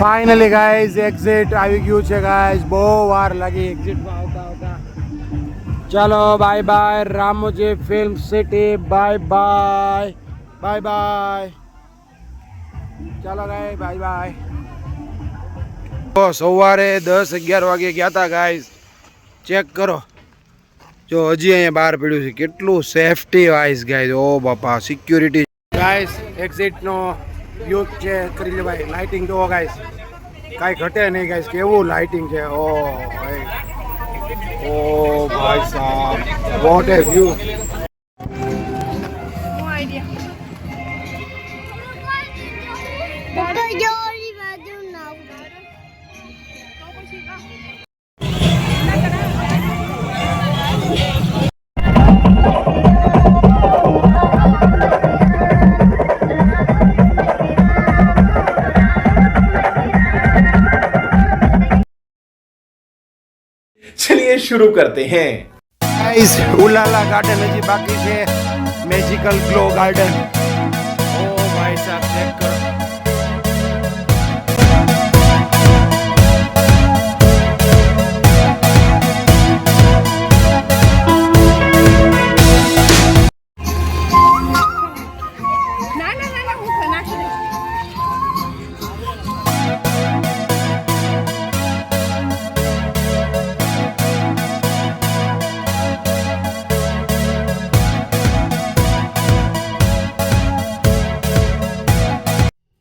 Finally guys exit આવી ગયું છે ગાઈઝ બહુ વાર લાગી એક્ઝિટમાં આવતા આવતા. ચાલો bye bye Ramoji film city bye bye bye bye ચાલો ગાય બાય બાય તો સવારે દસ અગિયાર વાગે ગયા હતા ગાઈઝ ચેક કરો. જો હજી અહીંયા બહાર પડ્યું છે. કેટલું સેફટી વાઇઝ ગાઈઝ ઓ બાપા સિક્યુરિટી ગાઈઝ એક્ઝિટનો યુઝ છે. કરી લેવાય. લાઇટિંગ તો ગાઈઝ કાંઈ ઘટે નહીં ગાઈસ કેવું લાઇટિંગ છે? ઓ ભાઈ. ઓ ભાઈ સાહેબ વોટ એ વ્યૂ चलिए शुरू करते हैं उलाला गार्डन है जी बाकी है मैजिकल ग्लो गार्डन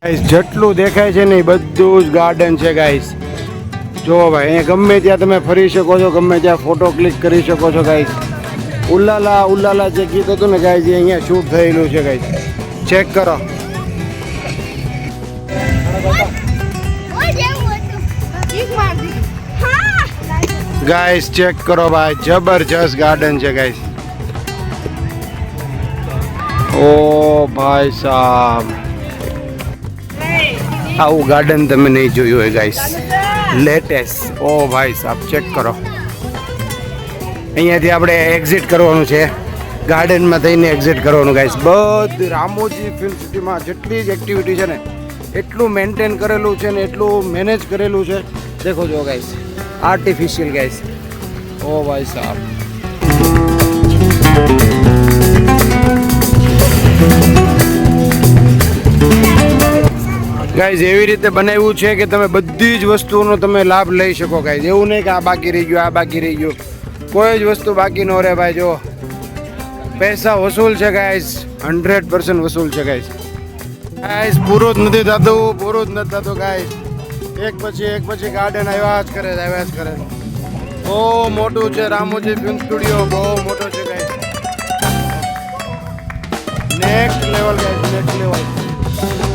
ગાઈઝ જેટલું દેખાય છે ને એ બધું જ ગાર્ડન છે ગાઈઝ જો ભાઈ, અહીંયા ગમે ત્યાં તમે ફરી શકો છો, ગમે ત્યાં ફોટો ક્લિક કરી શકો છો ગાઈઝ ઉલ્લાલા ઉલ્લાલા જે ગીત હતું ને ગાઈઝ એ અહીંયા શૂટ થયેલું છે ગાઈઝ ચેક કરો. ઓય જેવું હતું ચીક માર દીધી હા ગાઈઝ ચેક કરો ભાઈ, જબરજસ્ત ગાર્ડન છે ગાઈઝ ઓ ભાઈ સાહેબ આવું ગાર્ડન તમે નહીં જોયું હોય ગાઈસ લેટેસ્ટ ઓ ભાઈ સાહેબ ચેક કરો. અહીંયાથી આપણે એક્ઝિટ કરવાનું છે. ગાર્ડનમાં થઈને એક્ઝિટ કરવાનું ગાઈસ બધી રામોજી ફિલ્મ સિટીમાં જેટલી જ એક્ટિવિટી છે ને, એટલું મેન્ટેન કરેલું છે ને, એટલું મેનેજ કરેલું છે. દેખો જો ગાઈસ આર્ટિફિશિયલ ગાઈસ ઓ ભાઈ સાહેબ. ગાઈઝ એવી રીતે બનાવ્યું છે કે તમે બધી જ વસ્તુઓનો તમે લાભ લઈ શકો ગાઈઝ એવું નહીં કે આ બાકી રહી ગયું, આ બાકી રહી ગયું. કોઈ જ વસ્તુ બાકી ન રહે, ભાઈ, જો. પૈસા વસૂલ છે ગાઈઝ હંડ્રેડ પર્સન્ટ વસૂલ છે ગાઈઝ ગાઈઝ પૂરું જ નથી થતું, પૂરું જ નથી થતું ગાઈઝ એક પછી એક પછી ગાર્ડન આવ્યા જ કરે, આવ્યા જ કરે. બહુ મોટું છે, રામોજી ફિલ્મ સ્ટુડિયો બહુ મોટો છે guys next level guys next level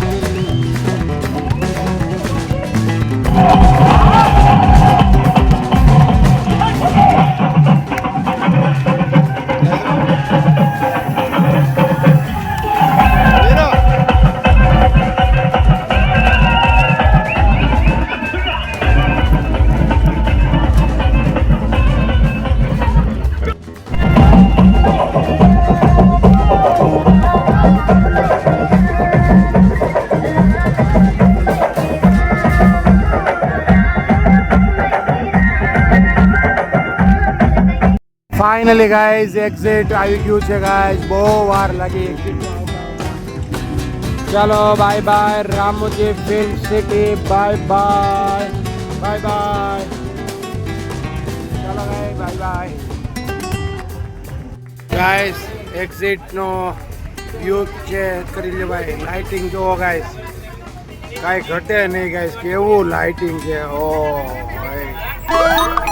finally guys exit આવી ગયું છે ગાઈઝ બહુ વાર લાગી. ચાલો bye bye Ramoji film city bye bye bye bye ચાલો બાય બાય ગાઈઝ એક્ઝિટનો વ્યૂ છે કરી લેવાય લાઇટિંગ જુઓ ગાઈઝ કાંઈ ઘટે નહીં ગાઈઝ કેવું લાઇટિંગ છે? ઓ ભાઈ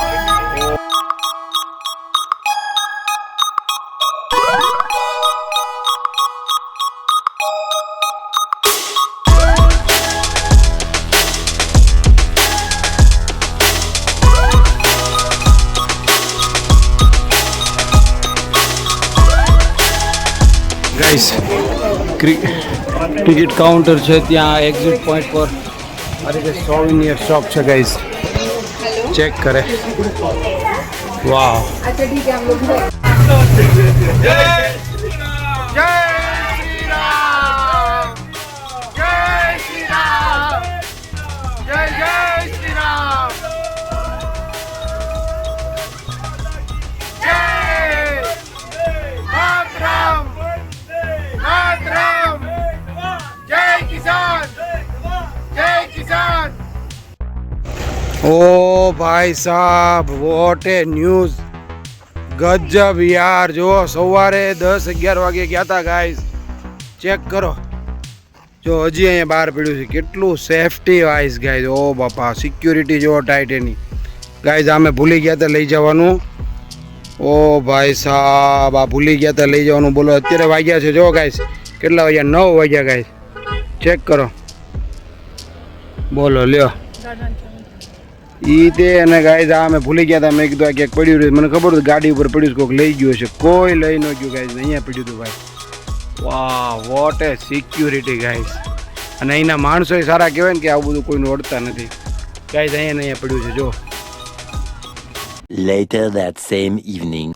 ગાઈસ ટિકિટ કાઉન્ટર છે ત્યાં એક્ઝિટ પોઈન્ટ પર મારી જે સોવિનિયર શોપ છે ગાઈસ ચેક કરે. વાહ જય ઓ ભાઈ સાહેબ વોટ એ ન્યૂઝ ગજબ યાર, જો સવારે દસ અગિયાર વાગે ગયા હતા ગાઈસ ચેક કરો. જો હજી અહીંયા બહાર પડ્યું છે. કેટલું સેફટી વાઇઝ ગાઈઝ ઓ બાપા સિક્યુરિટી જો ટાઈટ એની. ગાઈઝ અમે ભૂલી ગયા હતા લઈ જવાનું. ઓ ભાઈ સાહેબ આ ભૂલી ગયા હતા લઈ જવાનું. બોલો, અત્યારે વાગ્યા છે, જો ગાઈઝ કેટલા વાગ્યા? નવ વાગ્યા ગાઈઝ ચેક કરો. બોલો, લ્યો. ઈ તે અને ગાઈઝ આ અમે ભૂલી ગયા હતા મેં કીધું આ ક્યાંક પડ્યું રહ્યું. મને ખબર હતું ગાડી ઉપર પડ્યું કોઈક લઈ ગયું છે કોઈ લઈ ન ગયું ગાઈઝ અહીંયા પડ્યું હતું ભાઈ. વાહ વોટ એ સિક્યુરિટી ગાઈઝ અને અહીંના માણસો સારા કહેવાય ને કે આવું બધું કોઈનું ઓળતા નથી. ગાઈઝ અહીંયા ને અહીંયા પડ્યું છે જો. Later that same evening.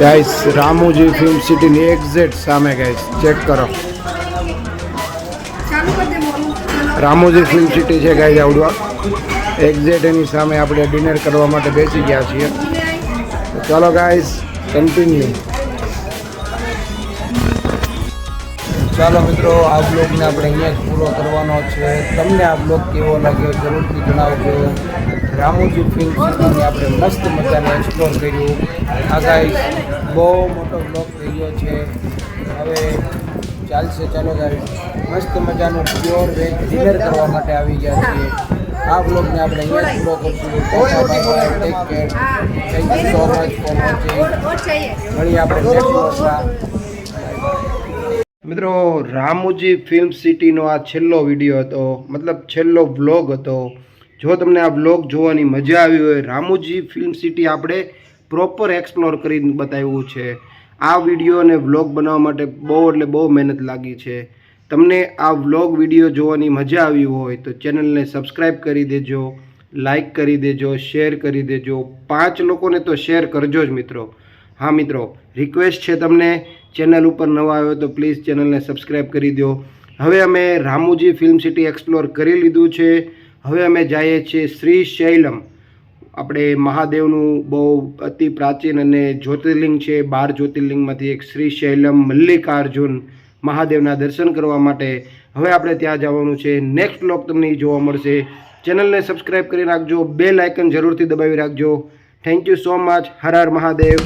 Guys Ramoji film સિટીની એક્ઝેક્ટ સામે ગાઈસ. ચેક કરો. રામોજી ફિલ્મ સિટી છે ગાઈઝ આવડવા એક્ઝેક્ટ એની સામે આપણે ડિનર કરવા માટે બેસી ગયા છીએ. ચાલો ગાઈઝ કન્ટિન્યુ ચાલો મિત્રો, આ બ્લોગને આપણે અહીંયા પૂરો કરવાનો છે. તમને આ બ્લોગ કેવો લાગ્યો જરૂરથી જણાવજો. રામોજી ફિલ્મ સિટીને આપણે મસ્ત મજાને એક્સપ્લોર કર્યું. આ ગાઈઝ બહુ મોટો બ્લોગ થઈ ગયો છે. હવે ચાલશે ચાલો જ મસ્ત મજાનો પ્યોર વેજ ડિનર કરવા માટે આવી ગયા છીએ. આ બ્લોગને આપણે અહીંયા પૂરો કરશું. Take care thank you so much for watching મળીએ આપણે નેક્સ્ટ મિત્રો રામુજી ફિલ્મ સિટીનો આ છેલ્લો વીડિયો હતો. મતલબ છેલ્લો વ્લોગ હતો. જો તમને આ વ્લોગ જોવાની મજા આવી હોય રામુજી ફિલ્મ સિટી આપણે પ્રોપર એક્સપ્લોર કરીને બતાવ્યું છે. આ વીડિયો અને વ્લોગ બનાવવા માટે બહુ એટલે બહુ મહેનત લાગી છે. તમને આ વ્લોગ વીડિયો જોવાની મજા આવી હોય તો ચેનલને સબસ્ક્રાઈબ કરી દેજો લાઈક કરી દેજો શેર કરી દેજો. પાંચ લોકોને તો શેર કરજો જ મિત્રો. હા મિત્રો રિક્વેસ્ટ છે તમને, ચેનલ ઉપર નવા આવ્યો તો પ્લીઝ ચેનલને સબસ્ક્રાઈબ કરી દો. હવે અમે રામુજી ફિલ્મ સિટી એક્સપ્લોર કરી લીધું છે. હવે અમે જઈએ છીએ શ્રી શૈલમ. આપણે મહાદેવનું બહુ અતિ પ્રાચીન અને જ્યોતિર્લિંગ છે. બાર જ્યોતિર્લિંગમાંથી એક શ્રી શૈલમ મલ્લિકાર્જુન મહાદેવના દર્શન કરવા માટે હવે આપણે ત્યાં જવાનું છે. નેક્સ્ટ બ્લોગ તમને જોવા મળશે. ચેનલને સબસ્ક્રાઈબ કરી રાખજો. બે લાઇકન જરૂરથી દબાવી રાખજો. Thank you so much Har Har Mahadev.